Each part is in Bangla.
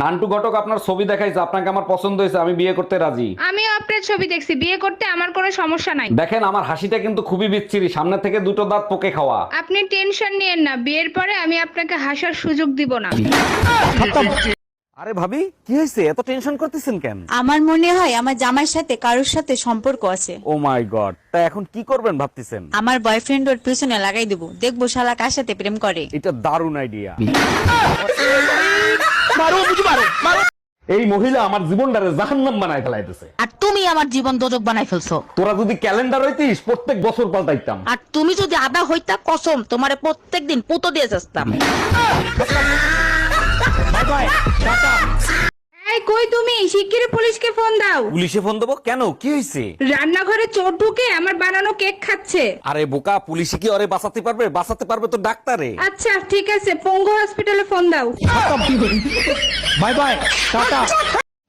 নান্টু ঘটক আপনার ছবি দেখাইছে আপনাকে আমার পছন্দ হয়েছে আমি বিয়ে করতে রাজি। আমি আপনার ছবি দেখছি বিয়ে করতে আমার কোনো সমস্যা নাই। দেখেন আমার হাসিটা কিন্তু খুবই বিচ্ছিরি সামনে থেকে দুটো দাঁত পোকে খাওয়া। আপনি টেনশন নিয়েন না বিয়ের পরে আমি আপনাকে হাসার সুযোগ দিব না। আরে ভাবি কি হয়েছে? এত টেনশন করতেছেন কেন? আমার মনে হয় আমার জামাইয়ের সাথে কারোর সাথে সম্পর্ক আছে। ও মাই গড তা এখন কি করবেন ভাবতেছেন? আমার বয়ফ্রেন্ড ওর পিছনে লাগাই দেবো। দেখব শালা কার সাথে প্রেম করে। এটা দারুণ আইডিয়া মারো বুঝি মারো মারো। এই মহিলা আমার জীবনটারে জাহান্নাম বানায় ফেলাইতেছে। আর তুমি আমার জীবন দোজক বানাই ফেলছো। তোরা যদি ক্যালেন্ডার হইতিস প্রত্যেক বছর পাল্টাইতাম। আর তুমি যদি আদা হইতা কসম তোমারে প্রত্যেকদিন পুতো দিয়ে যাস্তাম। এই কই তুমি? শিগগিরই পুলিশকে ফোন দাও। পুলিশে ফোন দেবো? কেন? কি হয়েছে রান্নাঘরে চোর ঢুকে আমার বানানো কেক খাচ্ছে। আরে বোকা পুলিশে কি ওরে বাঁচাতে পারবে? বাঁচাতে পারবে তো ডাক্তারে। আচ্ছা ঠিক আছে পঙ্গু হসপিটালে ফোন দাও। Bye bye tata.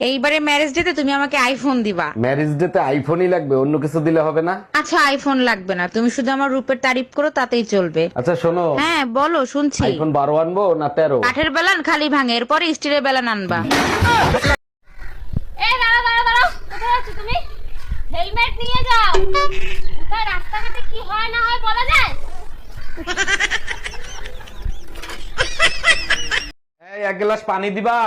এইবারে ম্যারেজ ডেতে তুমি আমাকে আইফোন দিবা। ম্যারেজ ডেতে আইফোনই লাগবে অন্য কিছু দিলে হবে না? আচ্ছা আইফোন লাগবে না। তুমি শুধু আমার রূপের তারিফ করো তাতেই চলবে। আচ্ছা শোনো। হ্যাঁ বলো শুনছি। আইফোন বারো আনব না তেরো? কাঠের বেলান খালি ভাঙে এরপরে স্টিলের বেলান আনবা এ দাঁড়াও দাঁড়াও দাঁড়াও কোথায় যাচ্ছ তুমি হেলমেট নিয়ে যাও কোথায় রাস্তাঘাটে কি হয় না হয় বলা যায় এই এক গ্লাস পানি দিবা?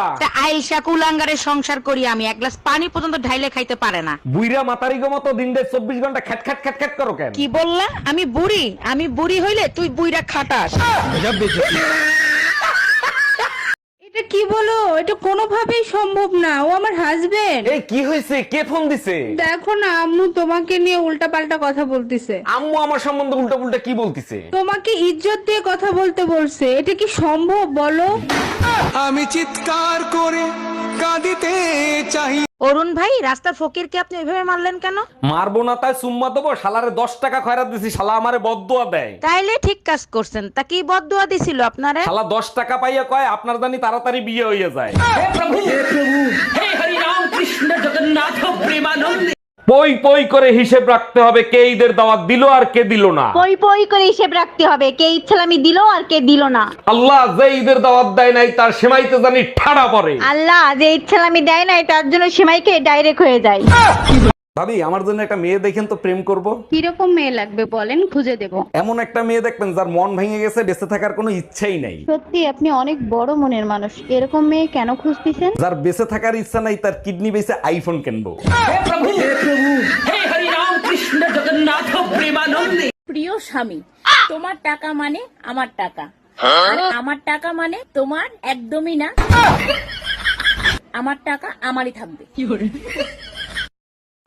আইসা কুলাঙ্গারের সংসার করি আমি এক গ্লাস পানি পর্যন্ত ঢাইলে খাইতে পারে না। বুইরা মাতারি গো মতো দিন দেড় চব্বিশ ঘণ্টা খ্যাট খ্যাট খ্যাট খ্যাট করো কেন? কি বললা? আমি বুড়ি আমি বুড়ি হইলে তুই বুইরা খাটাস। কি বলো? এটা কোনোভাবেই সম্ভব না। ও আমার হাজবেন্ড এই কি হয়েছে? কে ফোন দিছে? দেখো না আম্মু তোমাকে নিয়ে উল্টা পাল্টা কথা বলতিছে। আম্মু আমার সম্বন্ধে উল্টা পাল্টা কি বলতিছে? তোমাকে ইজ্জত দিয়ে কথা বলতে বলছে। এটা কি সম্ভব বলো? আমি চিৎকার করে কাঁদিতে চাই। অরুণ ভাই রাস্তার ফকিরকে আপনি ওইভাবে মারলেন কেন? মারবো না তাই সুম্মা দেবো। শালারে দশ টাকা খয়রা দিছি শালা আমারে বদুয়া দেয়। তাইলে ঠিক কাজ করছেন। তা কি বদুয়া দিছিল আপনারে? শালা দশ টাকা পাইয়া কয় আপনার জানি তাড়াতাড়ি বিয়ে হইয়া যায়। পই পই করে হিসেব রাখতে হবে কে ঈদের দাওয়াত দিল আর কে দিল না। পই পই করে হিসেব রাখতে হবে কে ইচ্ছালামি দিল আর কে দিল না। আল্লাহ যে ঈদের দাওয়াত দেয় নাই তার সেমাইতে জানি ঠাড়া পড়ে। আল্লাহ যে ইচ্ছালামি দেয় নাই তার জন্য সীমাইকে ডাইরেক্ট হয়ে যায়। ভাবি আমার জন্য একটা মেয়ে দেখেন তো প্রেম করব। কীরকম মেয়ে লাগবে বলেন খুঁজে দেব। এমন একটা মেয়ে দেখবেন যার মন ভেঙে গেছে বেঁচে থাকার কোনো ইচ্ছাই নাই। সত্যি আপনি অনেক বড় মনের মানুষ। এরকম মেয়ে কেন খুঁজতেছেন? যার বেঁচে থাকার ইচ্ছা নাই তার কিডনি বেঁচে আইফোন কিনবো। প্রিয় স্বামী তোমার টাকা মানে আমার টাকা। আর আমার টাকা মানে তোমার একদমই না। আমার টাকা আমারই থাকবে।